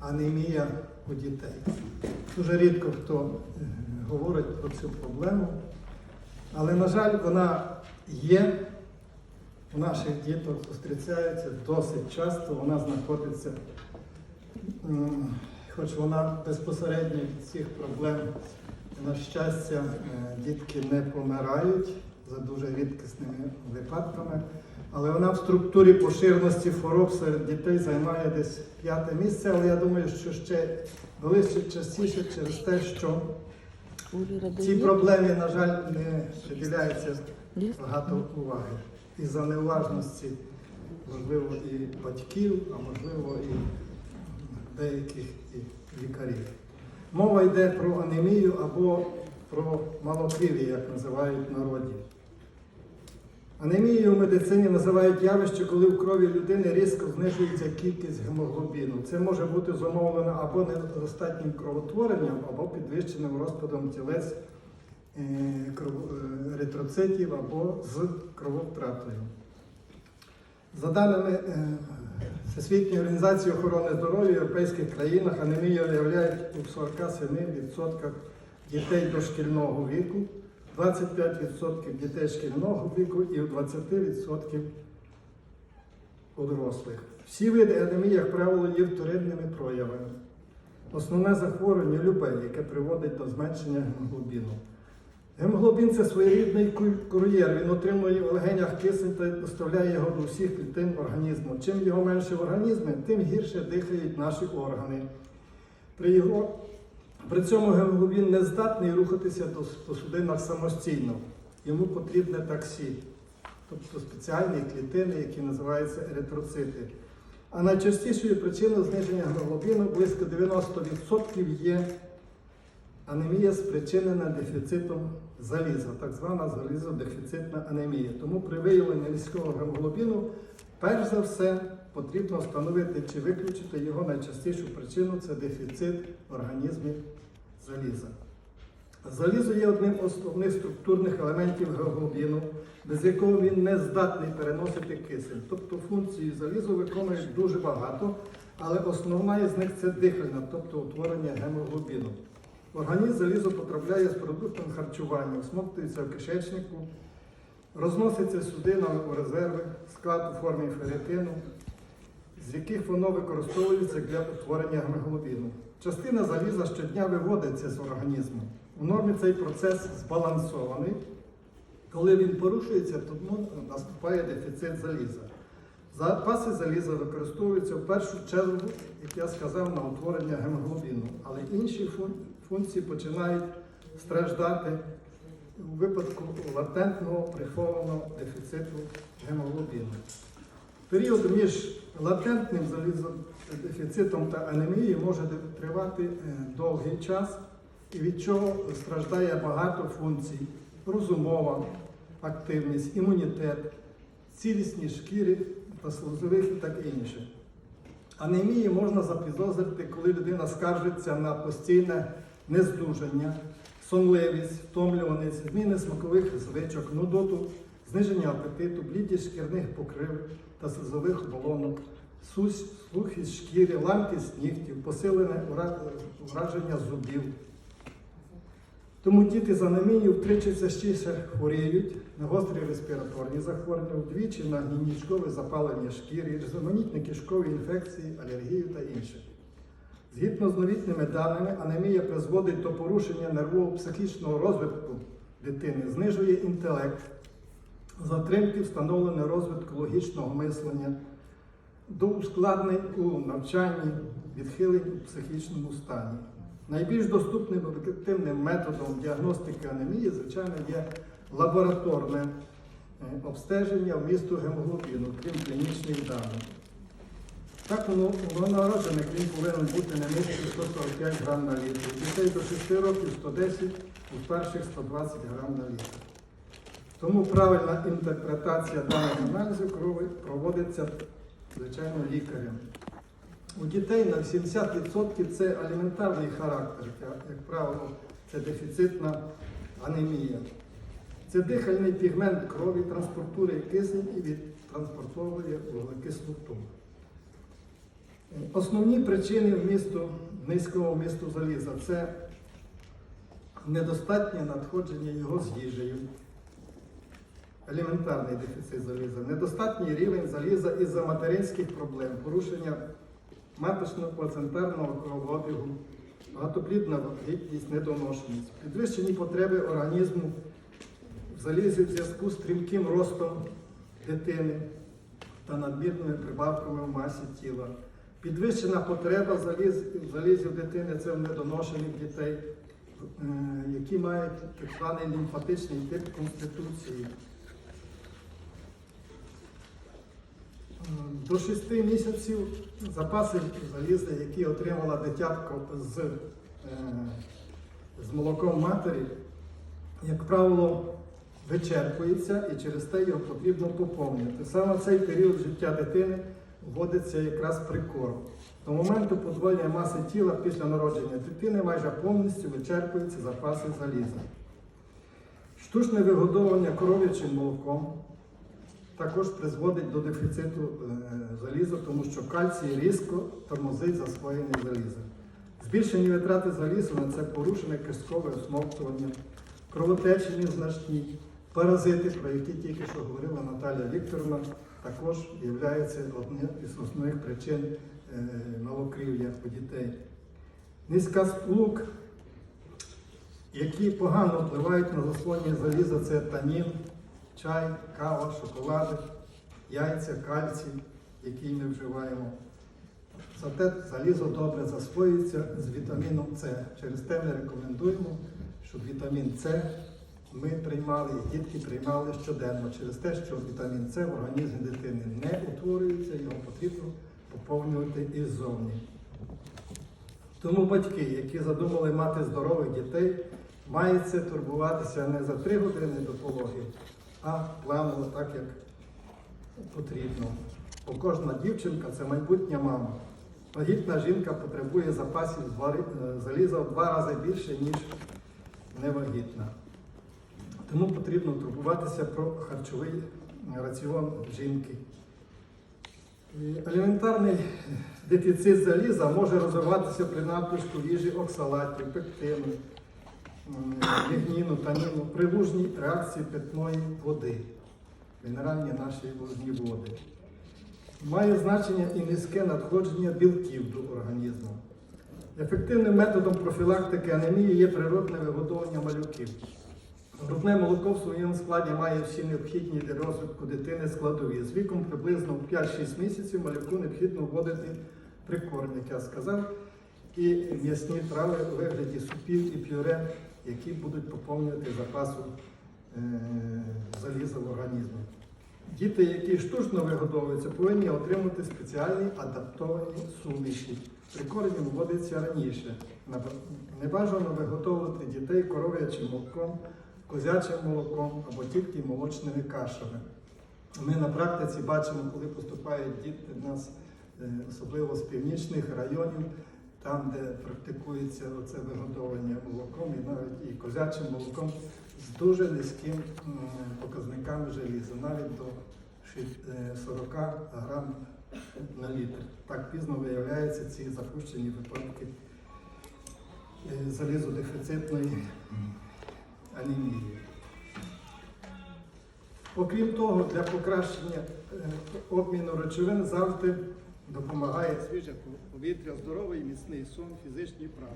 анемія у дітей. Дуже рідко хто е, говорить про цю проблему, але, на жаль, вона є. У наших діток зустрічається досить часто, вона знаходиться, хоч вона безпосередньо від цих проблем, на щастя, е, дітки не помирають за дуже рідкісними випадками, але вона в структурі поширеності хвороб серед дітей займає десь п'яте місце, але я думаю, що ще ближче, частіше через те, що цій проблемі, на жаль, не приділяється багато уваги. Із-за неуважності, можливо, і батьків, а можливо, і деяких і лікарів. Мова йде про анемію або про малокрів'я, як називають народі. Анемією в медицині називають явище, коли в крові людини різко знижується кількість гемоглобіну. Це може бути зумовлено або недостатнім кровотворенням, або підвищеним розпадом тілець е, е, еритроцитів або з крововтратою. За даними е, Всесвітньої організації охорони здоров'я в європейських країнах анемія виявляють у 47% дітей дошкільного віку, 25% дітей шкільного віку і 20% у дорослих. Всі види анемії, як правило, є вторинними проявами. Основне захворювання любе, яке приводить до зменшення гемоглобіну. Гемоглобін це своєрідний кур'єр. Він отримує в легенях кисень та доставляє його до всіх клітин організму. Чим його менше в організмі, тим гірше дихають наші органи. При, його, при цьому гемоглобін не здатний рухатися по судинах самостійно. Йому потрібне таксі, тобто спеціальні клітини, які називаються еритроцити. А найчастішою причиною зниження гемоглобіну близько 90% є Анемія спричинена дефіцитом заліза, так звана залізодефіцитна анемія. Тому при виявленні низького гемоглобіну, перш за все, потрібно встановити чи виключити його найчастішу причину це дефіцит в заліза. Залізо є одним з основних структурних елементів гемоглобіну, без якого він не здатний переносити кисень. Тобто функції залізу виконують дуже багато, але основна із них це дихальна, тобто утворення гемоглобіну. Організм залізо потрапляє з продуктом харчування, всмоктується в кишечнику, розноситься судинами у резерви, склад у формі ферритину, з яких воно використовується для утворення гемоглобіну. Частина заліза щодня виводиться з організму. У нормі цей процес збалансований. Коли він порушується, тому наступає дефіцит заліза. Запаси заліза використовуються в першу чергу, як я сказав, на утворення гемоглобіну, але інші функції починають страждати у випадку латентного прихованого дефіциту гемоглобіну. Період між латентним залізодефіцитом та анемією може тривати е, довгий час, від чого страждає багато функцій: розумова активність, імунітет, цілісність шкіри та слузових і так інше. Анемії можна запідозрити, коли людина скаржиться на постійне нездужання, сонливість, втомлюваність, зміни смакових звичок, нудоту, зниження апетиту, блідість шкірних покрив та слизових оболонок, сухість шкіри, ламкість нігтів, посилене враження зубів. Тому діти з анемією втричі частіше хворіють на гострі респіраторні захворювання, вдвічі на гінічкове запалення шкіри, різноманітні кишкові інфекції, алергію та інше. Згідно з новітніми даними, анемія призводить до порушення нервово-психічного розвитку дитини, знижує інтелект, затримки встановлення розвитку логічного мислення, до ускладнень у навчанні, відхилень у психічному стані. Найбільш доступним ефективним методом діагностики анемії, звичайно, є лабораторне е, обстеження вмісту гемоглобіну, крім клінічних даних. Так, воно новонароджених він повинен бути не нижче 145 грам на літр. Дітей до 6 років 110, у старших 120 грам на літр. Тому правильна інтерпретація даних аналізів крові проводиться, звичайно, лікарем. У дітей на 70% це аліментарний характер, як, правило, це дефіцитна анемія. Це дихальний пігмент крові транспортує кисень і відтранспортовує вуглекислоту. Основні причини вмісту, низького вмісту заліза це недостатнє надходження його з їжею, елементарний дефіцит заліза, недостатній рівень заліза із-за материнських проблем, порушення маточно-плацентарного кровообігу, багатоплідна вагітність, недоношеність, підвищені потреби організму в залізі в зв'язку з стрімким ростом дитини та надмірними прибавками в масі тіла. Підвищена потреба заліз- в залізі в дитини це в недоношених дітей, е, які мають так званий лімфатичний тип конституції. До 6 місяців запаси заліза, які отримала дитятко з, е, з молоком матері, як правило, вичерпується і через те його потрібно поповнювати. Саме цей період життя дитини вводиться якраз прикорм. До моменту подвоєння маси тіла після народження дитини майже повністю вичерпуються запаси заліза. Штучне вигодовування коров'ячим молоком також призводить до дефіциту е, заліза, тому що кальцій різко тормозить засвоєння заліза. Збільшені витрати заліза на це порушене кишкове осмоктування, кровотечі незначні, паразити, про які тільки що говорила Наталя Вікторовна, також є однією із основних причин е, малокрів'я у дітей. Низька сплук, які погано впливають на засвоєння заліза, це танін, чай, кава, шоколади, яйця, кальцій, який ми вживаємо. Зате залізо добре засвоюється з вітаміном С. Через те ми рекомендуємо, щоб вітамін С ми приймали, і дітки приймали щоденно, через те, що вітамін С в організмі дитини не утворюється, його потрібно поповнювати іззовні. Тому батьки, які задумали мати здорових дітей, мають турбуватися не за три години до пологів, а планово так, як потрібно. Бо кожна дівчинка це майбутня мама. Вагітна жінка потребує запасів е, заліза в два рази більше, ніж невагітна. Тому потрібно турбуватися про харчовий раціон жінки. Елементарний дефіцит заліза може розвиватися при надлишку їжі оксалатів, пектину, лігніну, таніну, при лужній реакції питної води, мінеральні наші лужні води. Має значення і низьке надходження білків до організму. Ефективним методом профілактики анемії є природне вигодовування малюків. Грудне молоко в своєму складі має всі необхідні для розвитку дитини складові. З віком приблизно 5-6 місяців малюку необхідно вводити прикорм, як я сказав, і м'ясні трави у вигляді супів і пюре, які будуть поповнювати запасу е, заліза в організмі. Діти, які штучно вигодовуються, повинні отримати спеціальні адаптовані суміші. Прикорм вводиться раніше. Наб- Небажано виготовити дітей коров'ячим молоком, козячим молоком або тільки молочними кашами. Ми на практиці бачимо, коли поступають діти в нас, е, особливо з північних районів, там, де практикується оце виготовлення молоком і навіть і козячим молоком з дуже низьким показниками желіза, навіть до е, 40 грам на літр. Так пізно виявляються ці запущені випадки е, залізодефіцитної анемії. Окрім того, для покращення е, обміну речовин завжди допомагає свіже повітря, здоровий міцний сон, фізичні вправи.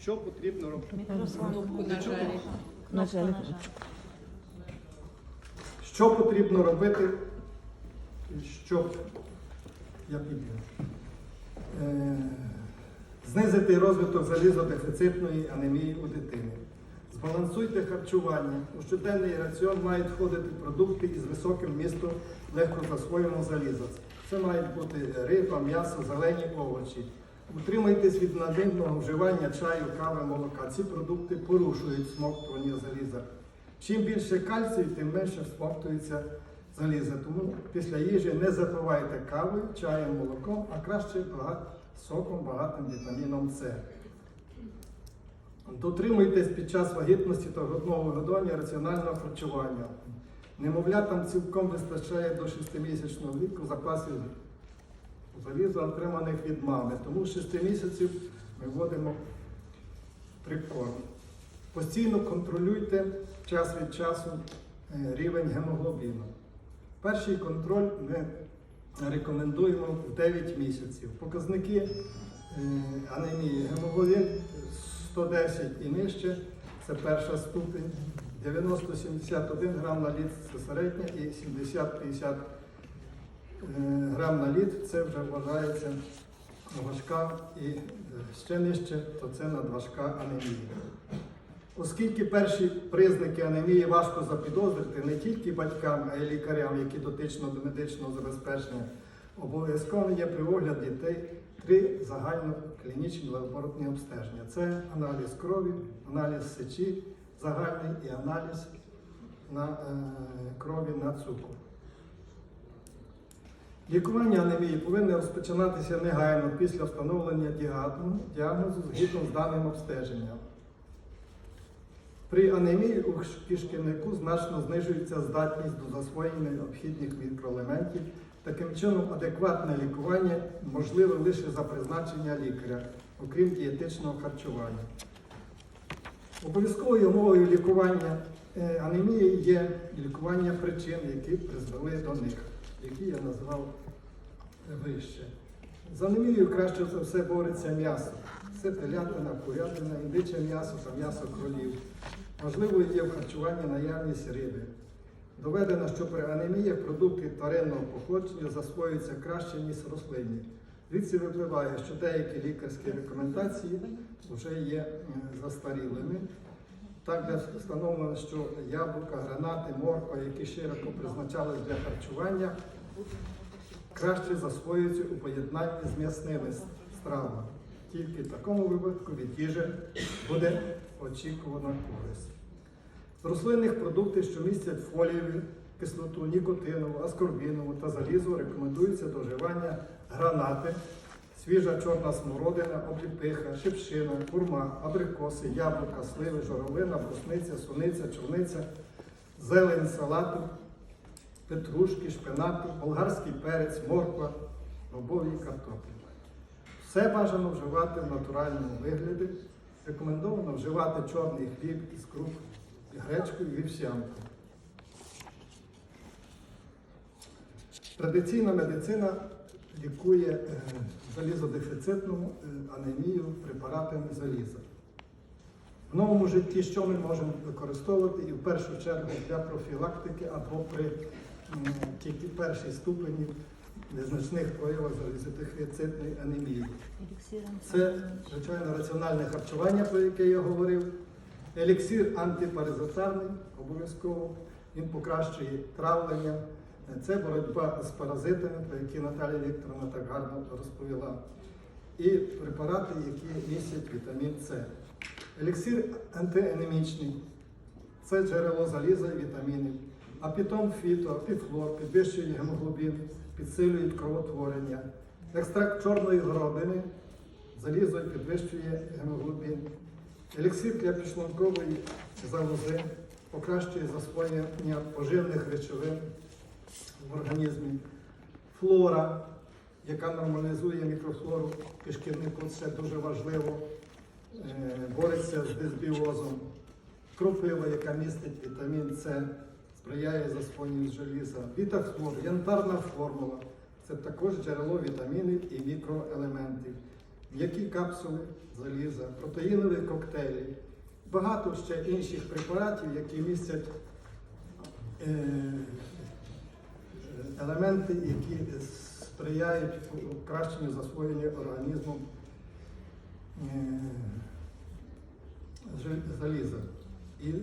Що потрібно робити? Що потрібно робити, щоб я піду. Е, знизити розвиток залізодефіцитної анемії у дитини. Збалансуйте харчування. У щоденний раціон мають входити продукти із високим вмістом легкозасвоєного заліза. Це мають бути риба, м'ясо, зелені овочі. Утримайтесь від надмірного вживання чаю, кави, молока. Ці продукти порушують смоктування заліза. Чим більше кальцію, тим менше всмоктується заліза. Тому після їжі не запивайте кавою, чаєм, молоком, а краще соком багатим вітаміном С. Дотримуйтесь під час вагітності та грудного вигодовування раціонального харчування. Немовлятам цілком вистачає до 6-місячного віку запасів заліза отриманих від мами. Тому з 6 місяців ми вводимо прикорм. Постійно контролюйте час від часу е, рівень гемоглобіну. Перший контроль ми рекомендуємо в 9 місяців. Показники е, анемії гемоглобін 110 і нижче це перша ступень, 90-71 грам на літр це середня і 70-50 е, грам на літр це вже вважається важка і е, ще нижче, то це надважка анемія. Оскільки перші признаки анемії важко запідозрити не тільки батькам, а й лікарям, які дотично до медичного забезпечення, обов'язково є при огляді дітей три загальноклінічні лабораторні обстеження. Це аналіз крові, аналіз сечі загальний і аналіз на е, крові на цукор. Лікування анемії повинно розпочинатися негайно після встановлення діагнозу згідно з даним обстеженням. При анемії у кишківнику значно знижується здатність до засвоєння необхідних мікроелементів. Таким чином, адекватне лікування можливе лише за призначення лікаря, окрім дієтичного харчування. Обов'язковою умовою лікування е, анемії є лікування причин, які призвели до них, які я назвав вище. З анемією краще за все бореться м'ясо. Це телятина, курятина, індиче м'ясо та м'ясо кролів. Можливо, є в харчуванні наявність риби. Доведено, що при анеміях продукти тваринного походження засвоюються краще, ніж рослинні. Звідси випливає, що деякі лікарські рекомендації вже є застарілими. Так, встановлено, що яблука, гранати, морква, які широко призначались для харчування, краще засвоюються у поєднанні з м'ясними стравами. Тільки в такому випадку від їжі буде очікувана користь. Рослинних продуктів, що містять фолієві, кислоту, нікотинову, аскорбінову та залізо, рекомендується до вживання гранати, свіжа чорна смородина, обліпиха, шипшина, курма, абрикоси, яблука, сливи, журавлина, брусниця, суниця, чорниця, зелень салату, петрушки, шпинату, болгарський перець, морква, бобові картоплі. Все бажано вживати в натуральному вигляді. Рекомендовано вживати чорний хліб із круп, гречку і вівсянку. Традиційна медицина лікує е, залізодефіцитну е, анемію препаратами заліза. В новому житті що ми можемо використовувати і в першу чергу для профілактики або при тільки першій ступені незначних проявах залізодефіцитної анемії. Це, звичайно, раціональне харчування, про яке я говорив. Еліксир антипаразитарний, обов'язково. Він покращує травлення. Це боротьба з паразитами, про які Наталія Вікторовна так гарно розповіла. І препарати, які містять вітамін С. Еліксир антианемічний. Це джерело заліза і вітамінів. Апітон фіто, апіфлор підвищує гемоглобін, підсилюють кровотворення. Екстракт чорної горобини залізо підвищує гемоглобін. Еліксир для підшлункової залози покращує засвоєння поживних речовин в організмі. Флора, яка нормалізує мікрофлору кишківнику, це дуже важливо. Е, Бореться з дисбіозом. Кропива, яка містить вітамін С, сприяє засвоєнню желіза. Вітахлор, янтарна формула. Це також джерело вітамінів і мікроелементів. М'які капсули заліза, протеїнові коктейлі, багато ще інших препаратів, які містять е, елементи, які сприяють покращенню засвоєння організмом е, заліза і е,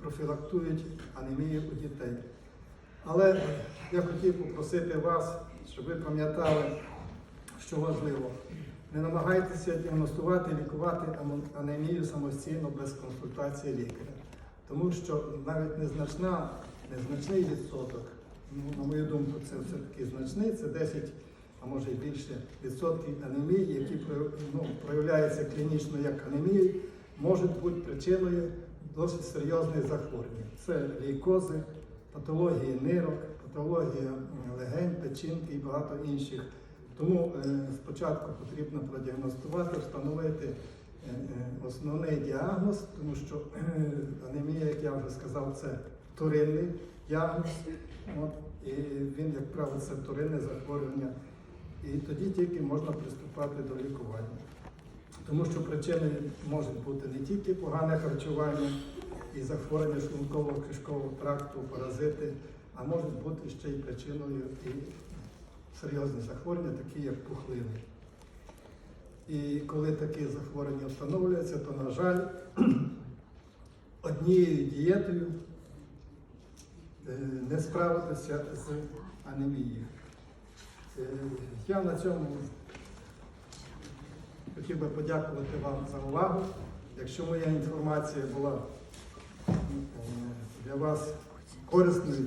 профілактують анемію у дітей. Але я хотів попросити вас, щоб ви пам'ятали, що важливо. Не намагайтеся діагностувати, лікувати анемію самостійно без консультації лікаря. Тому що навіть незначна, незначний відсоток, ну, на мою думку, це все-таки значний, це 10, а може і більше відсотків анемії, які ну, проявляються клінічно як анемії, можуть бути причиною досить серйозних захворювань. Це лейкози, патології нирок, патологія легень, печінки і багато інших Тому е, спочатку потрібно продіагностувати, встановити е, е, основний діагноз, тому що анемія, як я вже сказав, це вторинний діагноз. От, і він, як правило, це вторинне захворювання. І тоді тільки можна приступати до лікування. Тому що причиною можуть бути не тільки погане харчування і захворювання шлункового кишкового тракту, паразити, а можуть бути ще й причиною і серйозні захворювання, такі як пухлини. І коли такі захворювання встановлюються, то, на жаль, однією дієтою е, не справитися з анемією. Е, Я на цьому хотів би подякувати вам за увагу. Якщо моя інформація була е, для вас корисною,